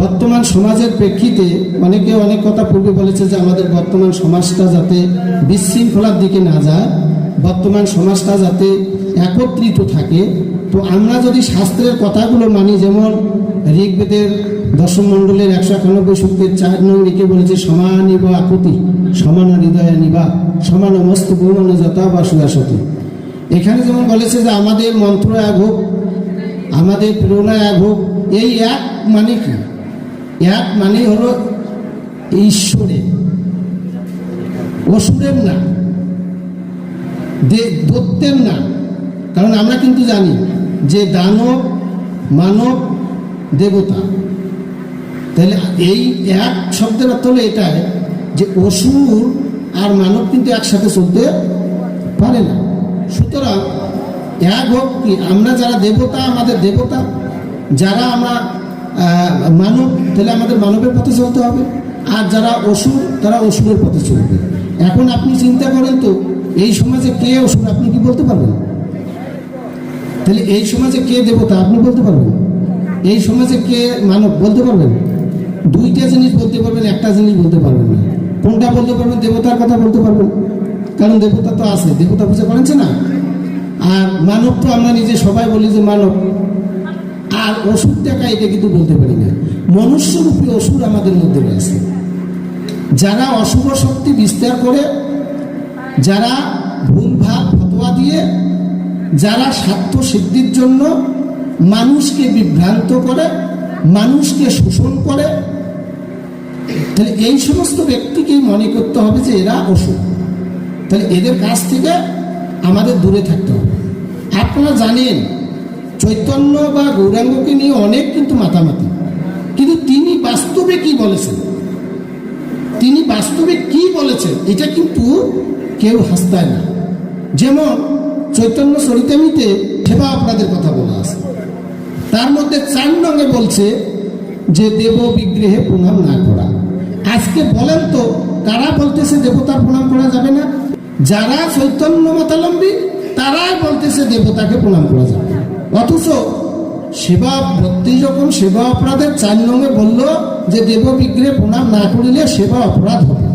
বর্তমান সমাজের প্রেক্ষিতে অনেকে অনেক কথা পূর্বে বলেছে যে আমাদের বর্তমান সমাজটা যাতে বিশৃঙ্খলার দিকে না যায়, বর্তমান সমাজটা যাতে একত্রিত থাকে। তো আমরা যদি শাস্ত্রের কথাগুলো মানি, যেমন ঋগ্বেদের দশম মণ্ডলের একশো একানব্বই সূত্রের চার নং রেখে বলেছে, সমানিব আকুতি, সমান হৃদয় নিবা, সমান মস্ত বৌমান যথা বা সুয়াসতি। এখানে যেমন বলেছে যে আমাদের মন্ত্র এক হোক, আমাদের প্রেরণা এক হোক, এই এক মানে কি? এক মানে হলো ঈশ্বরে। অসুরের না। দে- দৈত্যের না। কারণ আমরা কিন্তু জানি যে দানব, মানব, দেবতা। তাহলে এই এক শব্দের অর্থ হলো এটাই যে অসুর আর মানব কিন্তু একসাথে চলতে পারে না। সুতরাং এক হোক কি আমরা যারা দেবতা, আমাদের দেবতা, যারা আমরা মানব, তাহলে আমাদের মানবের পথে চলতে হবে। আর যারা অসুর, তারা অসুরের পথে চলবে। এখন আপনি চিন্তা করেন তো, এই সমাজে কে অসুর, আপনি কি বলতে পারবেন? তাহলে এই সমাজে কে দেবতা, আপনি বলতে পারবেন? এই সমাজে কে মানব, বলতে পারবেন? দুইটা জিনিস বলতে পারবেন, একটা জিনিস বলতে পারবেন না। কোনটা বলতে পারবেন, দেবতার কথা বলতে পারবেন। কারণ দেবতা তো আছে, দেবতা পূজা করেছে না। আর মানব তো আমরা নিজে সবাই বলি যে মানব। আর ওষুধ দেখা এটা কিন্তু বলতে পারি না। মনুষ্যরূপী অসুর আমাদের মধ্যে রয়েছে। যারা অশুভ শক্তি বিস্তার করে, যারা ভুলভাল ফতোয়া দিয়ে, যারা স্বার্থ সিদ্ধির জন্য মানুষকে বিভ্রান্ত করে, মানুষকে শোষণ করে, তাহলে এই সমস্ত ব্যক্তিকেই মনে করতে হবে যে এরা অসুখ তাহলে এদের কাছ থেকে আমাদের দূরে থাকতে হবে। আপনারা জানেন চৈতন্য বা গৌরাঙ্গকে নিয়ে অনেক কিন্তু মাতামাতি। কিন্তু তিনি বাস্তবে কি বলেছেন? তিনি বাস্তবে কি বলেছেন? এটা কিন্তু কেউ হাসতায় না। যেমন চৈতন্য চরিতামিতে সেবা আপনাদের কথা বলা আছে। তার মধ্যে চার নঙ্গে বলছে যে দেব বিগ্রহে প্রণাম না করা। আজকে বলেন তো, কারা বলতেছে দেবতার প্রণাম করা যাবে না? যারা চৈতন্য মতালম্বী, তারাই বলতেছে দেবতাকে প্রণাম করা যাবে। অথচ সেবা, ভক্তি যখন সেবা অপরাধের চার নঙ্গে বলল যে দেব বিগ্রহে প্রণাম না করিলে সেবা অপরাধ হবে।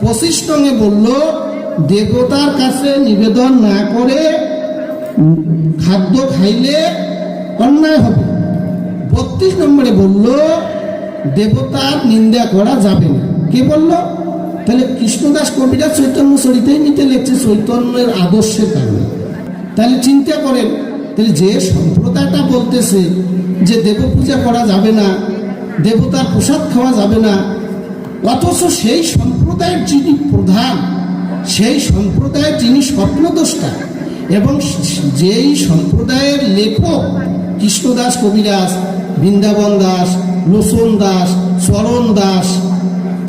পঁচিশ নঙ্গে বলল, দেবতার কাছে নিবেদন না করে খাদ্য খাইলে অন্যায় হবে। বত্রিশ নম্বরে বলল, দেবতার নিন্দা করা যাবে না। কে বলল? তাহলে কৃষ্ণদাস কবিরা চৈতন্য চরিতেই নিতে লেখছে চৈতন্যের আদর্শের কারণে। তাহলে চিন্তা করেন তাহলে যে সম্প্রদায়টা বলতেছে যে দেব পূজা করা যাবে না, দেবতার প্রসাদ খাওয়া যাবে না, অথচ সেই সম্প্রদায়ের যিনি প্রধান, সেই সম্প্রদায়ের যিনি স্বপ্নদ্রষ্টা এবং যেই সম্প্রদায়ের লেখক কৃষ্ণদাস কবিরাজ, বৃন্দাবন দাস, লোচন দাস, চরণ দাস,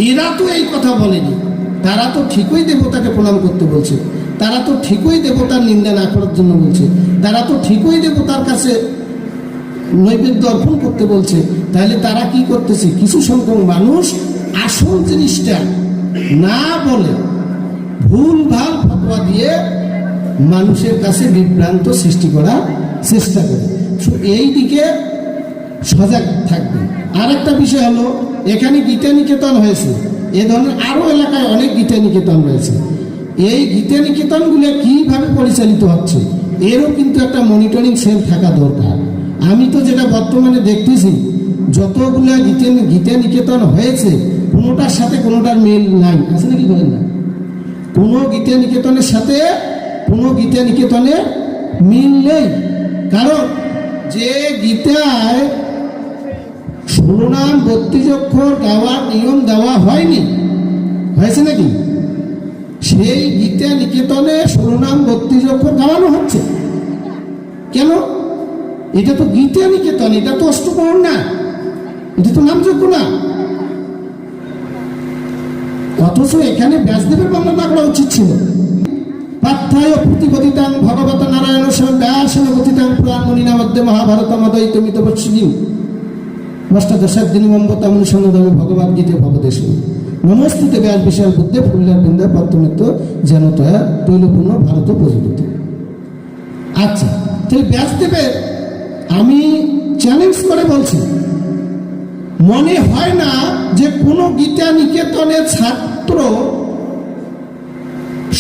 এরা তো এই কথা বলেনি। তারা তো ঠিকই দেবতাকে প্রণাম করতে বলছে। তারা তো ঠিকই দেবতার নিন্দা না করার জন্য বলছে। তারা তো ঠিকই দেবতার কাছে নৈবেদ্য অর্পণ করতে বলছে। তাহলে তারা কি করতেছে? কিছু সংখ্যক মানুষ আসল জিনিসটা না বলে ভুল ভালো ফতোয়া দিয়ে মানুষের কাছে বিভ্রান্ত সৃষ্টি করার চেষ্টা করে। এই দিকে সজাগ থাকবে। আর একটা বিষয় হলো, এখানে গীতা নিকেতন হয়েছে। এ ধরনের আরও এলাকায় অনেক গীতা নিকেতন রয়েছে। এই গীতা নিকেতনগুলো কীভাবে পরিচালিত হচ্ছে, এরও কিন্তু একটা মনিটরিং সেল থাকা দরকার। আমি তো যেটা বর্তমানে দেখতেছি, যতগুলো গীতা গীতা নিকেতন হয়েছে, কোনোটার সাথে কোনোটার মিল নাই। আছে নাকি বলেন না? কোনো গীতা নিকেতনের সাথে কোনো গীতা নিকেতনে মিল নেই। কারণ যে গীতায় ষোলনাম বত্রিশ অক্ষর গাওয়ার নিয়ম দেওয়া হয়নি, হয়েছে নাকি? সেই গীতা নিকেতনে ষোলনাম বত্রিশ গাওয়ানো হচ্ছে। কেন? এটা তো গীতা নিকেতন, এটা তো অষ্টপ্রহর না। এটা তো নামযোগ্য না। অথচ এখানে ব্যাসদেবের বর্ণনা করা উচিত ছিল। ভগবত নারায়ণ স্বয়ং মহাভারত মদয়িতমিত বৎসিনী অষ্টাদশার দিনী নমস্তুতে ব্যাস বিশাল বুদ্ধে ফুল্লার বৃন্দা পত্তমিত্র যেন তয়া তৈলপূর্ণ ভারত প্রযোজিত আচ্ছা তাহলে ব্যাসদেবের আমি চ্যালেঞ্জ করে বলছি। মনে হয় না যে কোনো গীতা নিকেতনের ছাত্র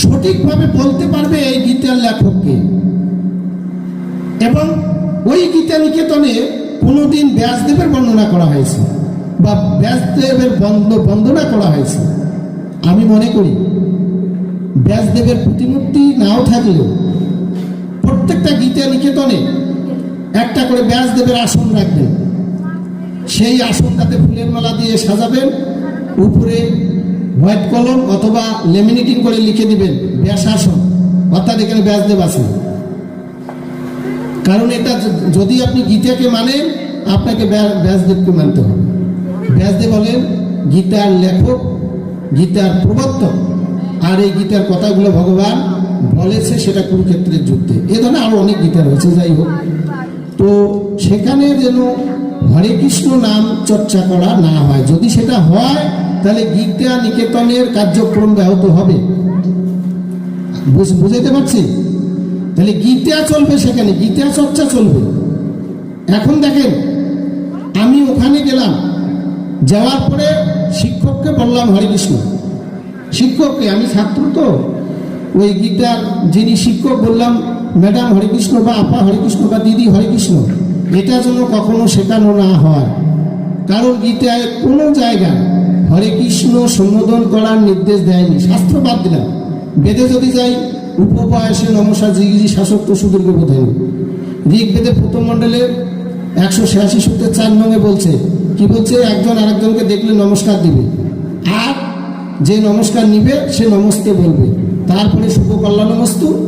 সঠিকভাবে বলতে পারবে এই গীতার লেখককে। এবং ওই গীতা নিকেতনে কোনোদিন ব্যাসদেবের বর্ণনা করা হয়েছে। বা ব্যাসদেবের বন্ধ, বন্দনা করা হয়েছে। আমি মনে করি, ব্যাসদেবের প্রতিমূর্তি নাও থাকলেও প্রত্যেকটা গীতা নিকেতনে একটা করে ব্যাসদেবের আসন রাখবেন। সেই আসনটাতে ফুলের মালা দিয়ে সাজাবেন, উপরে হোয়াইট কলম অথবা লেমিনেটিং করে লিখে দিবেন ব্যাস আসন অর্থাৎ এখানে ব্যাসদেব আছে কারণ এটা যদি আপনি গীতাকে মানেন, আপনাকে ব্যাস- ব্যাসদেবকে মানতে হবে। ব্যাসদেব হলেন গীতার লেখক, গীতার প্রবর্তক, আর এই গীতার কথাগুলো ভগবান বলেছে, সেটা কুরুক্ষেত্রের যুদ্ধে। এ ধরনের আরও অনেক গীতা রয়েছে, যাই হোক। তো সেখানে যেন হরে কৃষ্ণ নাম চর্চা করা না হয়, যদি সেটা হয়, তাহলে গীতা নিকেতনের কার্যক্রম ব্যাহত হবে। বুঝ- বুঝাইতে পারছি? তাহলে গীতা চলবে সেখানে, গীতা চর্চা চলবে। এখন দেখেন, আমি ওখানে গেলাম যাওয়ার পরে শিক্ষককে বললাম, হরে কৃষ্ণ। শিক্ষককে আমি ছাত্র তো? ওই গীতার যিনি শিক্ষক বললাম, ম্যাডাম, হরে কৃষ্ণ বা আপা, হরে কৃষ্ণ বা দিদি, হরে কৃষ্ণ। এটা যেন কখনো শেখানো না হয়। কারণ গীতায় কোনো জায়গায় হরে কৃষ্ণ সম্বোধন করার নির্দেশ দেয়নি। শাস্ত্র বাদ দিলাম। বেদে যদি যাই উপবয়সে নমসা জিগিজি শাসক তো সুদীর্ঘ বোধহয় ঋগ্বেদে প্রথম মণ্ডলে একশো ছিয়াশি সূত্রের চার নঙে বলছে কি বলছে? একজন আরেকজনকে দেখলে নমস্কার দিবে। আর যে নমস্কার নিবে, সে নমস্তে বলবে। তারপরে শুভ কল্যাণমস্তু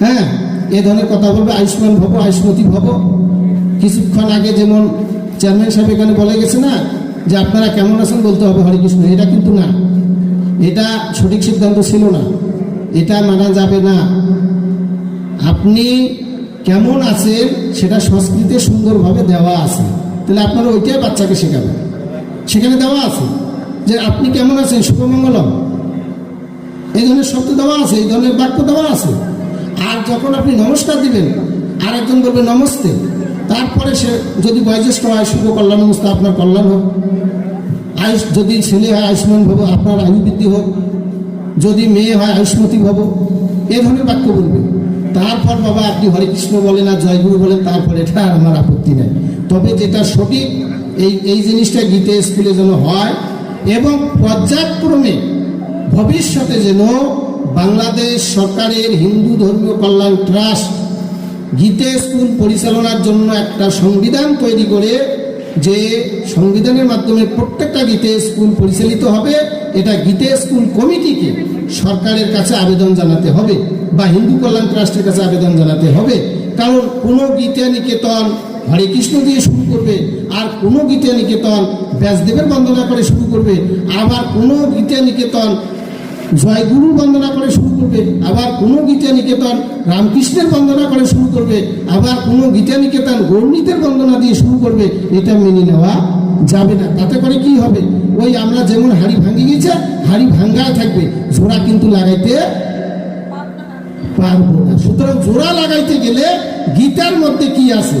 হ্যাঁ এ ধরনের কথা বলবে। আয়ুষ্মান ভব, আয়ুষ্মতি ভব। কিছুক্ষণ আগে যেমন চেয়ারম্যান সাহেব এখানে বলে গেছে না, যে আপনারা কেমন আছেন বলতে হবে হরে কৃষ্ণ এটা কিন্তু না। এটা সঠিক সিদ্ধান্ত ছিল না। এটা মানা যাবে না। আপনি কেমন আছেন সেটা সংস্কৃতে সুন্দরভাবে দেওয়া আছে। তাহলে আপনারা ওইটাই বাচ্চাকে শেখাবেন। সেখানে দেওয়া আছে যে আপনি কেমন আছেন? শুভমঙ্গলম। এই ধরনের শব্দ দেওয়া আছে, এই ধরনের বাক্য দেওয়া আছে। আর যখন আপনি নমস্কার দিবেন, আরেকজন বলবে নমস্তে। তারপরে সে যদি বয়োজ্যেষ্ঠ হয়, শুভ কল্যাণ নমস্তে আপনার কল্যাণ হোক। আয়ুষ, যদি ছেলে হয়, আয়ুষ্মান ভব, আপনার আয়ু বৃদ্ধি হোক। যদি মেয়ে হয়, আয়ুষ্মতি ভব। এ ধরনের বাক্য বলবে। তারপর বাবা, আপনি হরে কৃষ্ণ বলেন আর জয়গুরু বলেন, তারপর এটা আর আমার আপত্তি নেই। তবে যেটা সঠিক, এই এই জিনিসটা গীতে স্কুলে যেন হয় এবং পর্যায়ক্রমে ভবিষ্যতে যেন বাংলাদেশ সরকারের হিন্দু ধর্মীয় কল্যাণ ট্রাস্ট গীতে স্কুল পরিচালনার জন্য একটা সংবিধান তৈরি করে যে সংবিধানের মাধ্যমে প্রত্যেকটা গীতে স্কুল পরিচালিত হবে, এটা গীতে স্কুল কমিটিকে সরকারের কাছে আবেদন জানাতে হবে বা হিন্দু কল্যাণ ট্রাস্টের কাছে আবেদন জানাতে হবে। কারণ কোনো গীতা নিকেতন হরে কৃষ্ণ দিয়ে শুরু করবে, আর কোনো গীতা নিকেতন ব্যাসদেবের বন্দনা করে শুরু করবে, আবার কোনো গীতা নিকেতন জয়গুরু বন্দনা করে শুরু করবে, আবার কোনো গীতা নিকেতন রামকৃষ্ণের বন্দনা করে শুরু করবে, আবার কোনো গীতা নিকেতন গৌরনীতের বন্দনা দিয়ে শুরু করবে, এটা মেনে নেওয়া যাবে না। তাতে করে কি হবে? ওই আমরা যেমন হাড়ি ভাঙি গেছে হাড়ি ভাঙ্গায় থাকবে, জোড়া কিন্তু লাগাইতে পারব না। সুতরাং জোড়া লাগাইতে গেলে গীতার মধ্যে কি আছে?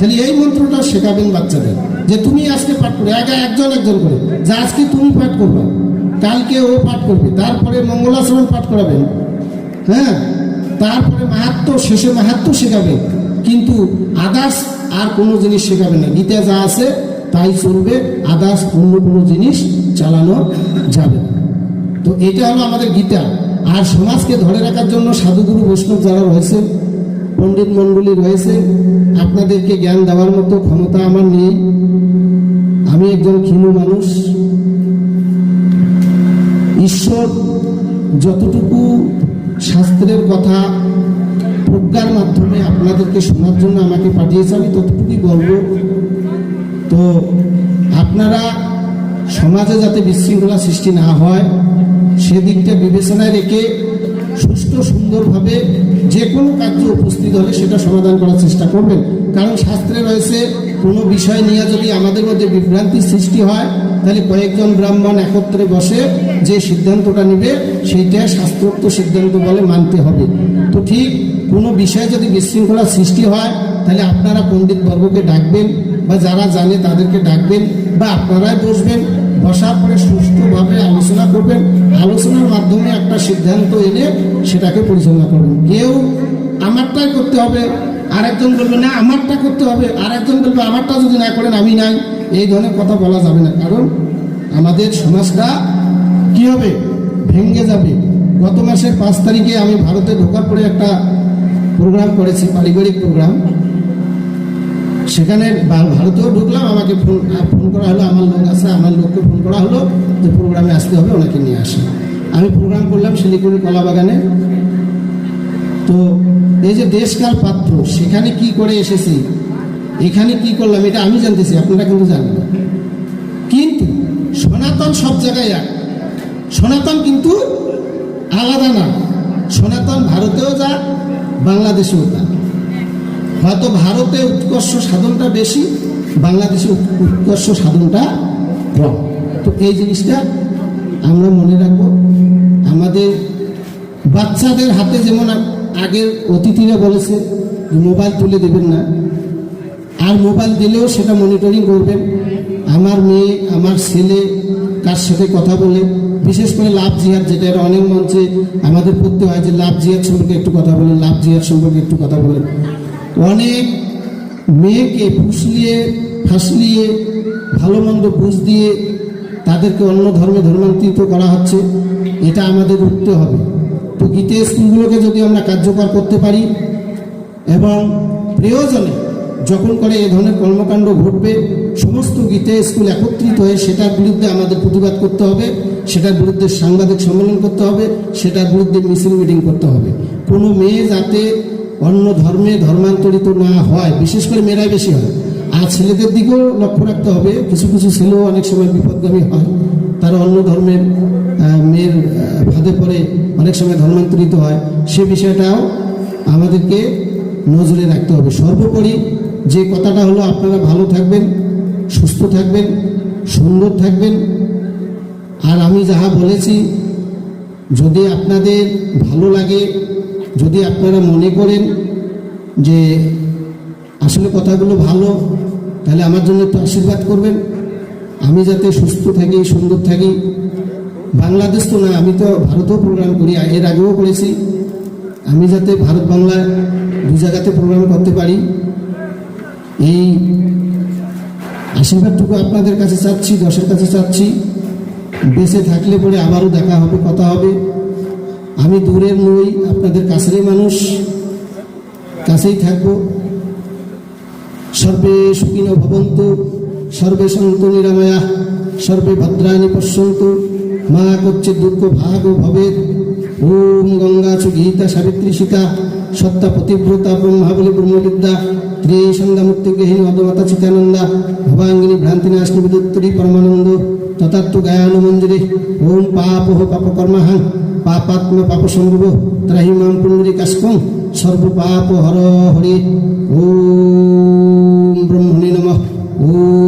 তাহলে এই মন্ত্রটা শেখাবেন বাচ্চাদের, যে তুমি আজকে পাঠ করবে, আগে একজন একজন করে, যে আজকে তুমি পাঠ করবে, কালকে ও পাঠ করবে, তারপরে মঙ্গলাচরণ পাঠ করাবেন হ্যাঁ? তারপরে মাহাত্ম, শেষে মাহাত্ম শেখাবে কিন্তু আদার্স আর কোনো জিনিস শেখাবে না, গীতা যা আছে তাই চলবে, আদার্স অন্য কোনো জিনিস চালানো যাবে তো এটা হলো আমাদের গীতা। আর সমাজকে ধরে রাখার জন্য সাধুগুরু বৈষ্ণব যারা রয়েছে পণ্ডিত মণ্ডলী রয়েছে, আপনাদেরকে জ্ঞান দেওয়ার মতো ক্ষমতা আমার নেই। আমি একজন ক্ষীণ মানুষ। ঈশ্বর যতটুকু শাস্ত্রের কথা প্রজ্ঞার মাধ্যমে আপনাদেরকে শোনার জন্য আমাকে পাঠিয়েছে, আমি ততটুকুই বলব। তো আপনারা সমাজে যাতে বিশৃঙ্খলা সৃষ্টি না হয়, সেদিকটা বিবেচনায় রেখে সুস্থ সুন্দরভাবে যে কোনো কার্য উপস্থিত হলে সেটা সমাধান করার চেষ্টা করবেন। কারণ শাস্ত্রে রয়েছে, কোনো বিষয় নিয়ে যদি আমাদের মধ্যে বিভ্রান্তির সৃষ্টি হয়, তাহলে কয়েকজন ব্রাহ্মণ একত্রে বসে যে সিদ্ধান্তটা নেবে, সেইটা শাস্ত্রোক্ত সিদ্ধান্ত বলে মানতে হবে। তো ঠিক কোনো বিষয়ে যদি বিশৃঙ্খলার সৃষ্টি হয়, তাহলে আপনারা পণ্ডিত বর্গকে ডাকবেন বা যারা জানে তাদেরকে ডাকবেন বা আপনারাই বসবেন, বসার পরে সুষ্ঠুভাবে আলোচনা করবেন। আলোচনার মাধ্যমে একটা সিদ্ধান্ত এনে সেটাকে পরিচালনা করবেন। কেউ আমারটাই করতে হবে, আরেকজন বলবে, না, আমারটা করতে হবে। আরেকজন বলবে, আমারটা যদি না করেন, আমি নাই। এই ধরনের কথা বলা যাবে না। কারণ আমাদের সমাজটা কি হবে? ভেঙে যাবে। গত মাসের পাঁচ তারিখে আমি ভারতে ঢোকার পরে একটা প্রোগ্রাম করেছি, পারিবারিক প্রোগ্রাম সেখানে ভারতেও ঢুকলাম, আমাকে ফোন ফোন করা হলো, আমার লোক আছে, আমার লোককে ফোন করা হলো যে প্রোগ্রামে আসতে হবে, ওনাকে নিয়ে আসে। আমি প্রোগ্রাম করলাম শিলিগুড়ি কলা বাগানে তো এই যে দেশকাল পাত্র, সেখানে কি করে এসেছি? এখানে কি করলাম? এটা আমি জানতেছি, আপনারা কিন্তু জানেন কিন্তু সনাতন সব জায়গায় এক। সনাতন কিন্তু আলাদা না। সনাতন ভারতেও যা, বাংলাদেশেও তা। হয়তো ভারতে উৎকর্ষ সাধনটা বেশি, বাংলাদেশে উৎকর্ষ সাধনটা কম। তো এই জিনিসটা আমরা মনে রাখব, আমাদের বাচ্চাদের হাতে যেমন আগের অতিথিরা বলেছে মোবাইল তুলে দেবেন না, আর মোবাইল দিলেও সেটা মনিটরিং করবেন। আমার মেয়ে, আমার ছেলে কার সাথে কথা বলে, বিশেষ করে লাভ জিহাদ যেটা অনেক মঞ্চে আমাদের পড়তে হয় যে লাভ জিহাদ সম্পর্কে একটু কথা বলেন লাভ জিহাদ সম্পর্কে একটু কথা বলেন অনেক মেয়েকে ফুসলিয়ে ফাসলিয়ে ভালো মন্দ বুঝ দিয়ে তাদেরকে অন্য ধর্মে ধর্মান্তরিত করা হচ্ছে, এটা আমাদের উঠতে হবে। তো গীতে স্কুলগুলোকে যদি আমরা কার্যকর করতে পারি, এবং প্রয়োজনে যখন করে এ ধরনের কর্মকাণ্ড ঘটবে, সমস্ত গীতে স্কুল একত্রিত হয়ে সেটার বিরুদ্ধে আমাদের প্রতিবাদ করতে হবে, সেটার বিরুদ্ধে সাংবাদিক সম্মেলন করতে হবে, সেটার বিরুদ্ধে মিছিল মিটিং করতে হবে। কোনো মেয়ে যাতে অন্য ধর্মে ধর্মান্তরিত না হয়, বিশেষ করে মেয়েরাই বেশি হয়। আর ছেলেদের দিকেও লক্ষ্য রাখতে হবে, কিছু কিছু ছেলেও অনেক সময় বিপদগামী হয়। তারা অন্য ধর্মের মেয়ের ফাঁদে পড়ে অনেক সময় ধর্মান্তরিত হয়। সে বিষয়টাও আমাদেরকে নজরে রাখতে হবে। সর্বোপরি যে কথাটা হলো, আপনারা ভালো থাকবেন, সুস্থ থাকবেন, সুন্দর থাকবেন। আর আমি যাহা বলেছি, যদি আপনাদের ভালো লাগে যদি আপনারা মনে করেন যে আসলে কথাগুলো ভালো, তাহলে আমার জন্য একটু আশীর্বাদ করবেন। আমি যাতে সুস্থ থাকি, সুন্দর থাকি। বাংলাদেশ তো না, আমি তো ভারতেও প্রোগ্রাম করি, এর আগেও করেছি। আমি যাতে ভারত বাংলায় দু জায়গাতে প্রোগ্রাম করতে পারি। এই আশীর্বাদটুকু আপনাদের কাছে চাচ্ছি দশের কাছে চাচ্ছি। বেঁচে থাকলে পরে আবারও দেখা হবে, কথা হবে। আমি দূরের নই, আপনাদের কাছেরই মানুষ। কাছেই থাকব। সর্বে সুখিন ভবন্তু, সর্বে সন্তু নিরাময়া, সর্বে ভদ্রাণি পশ্যন্তু। মা করছে দুঃখ ভাগ ভবে ওম গঙ্গা চু গীতা সাবিত্রী সীতা, সত্তা পতিব্রতা ব্রহ্মাবলী ব্রহ্মবিদ্যা ত্রিসঙ্গা মুক্তি গৃহিণী অদমাতা চিতানন্দা ভবাঙ্গিনী ভ্রান্তি নাশনি বিদুত্তরী পরমানন্দ তথাত্ম গায়ান মন্দিরে ওম পাপ পাপ কর্মাহাং পাপাত্ম পাপ সম্ভব ত্রাহি মাম পুণ্যরি কাশকম সর্বপাপ হর হরে। ওম ব্রহ্মণে নম। ওম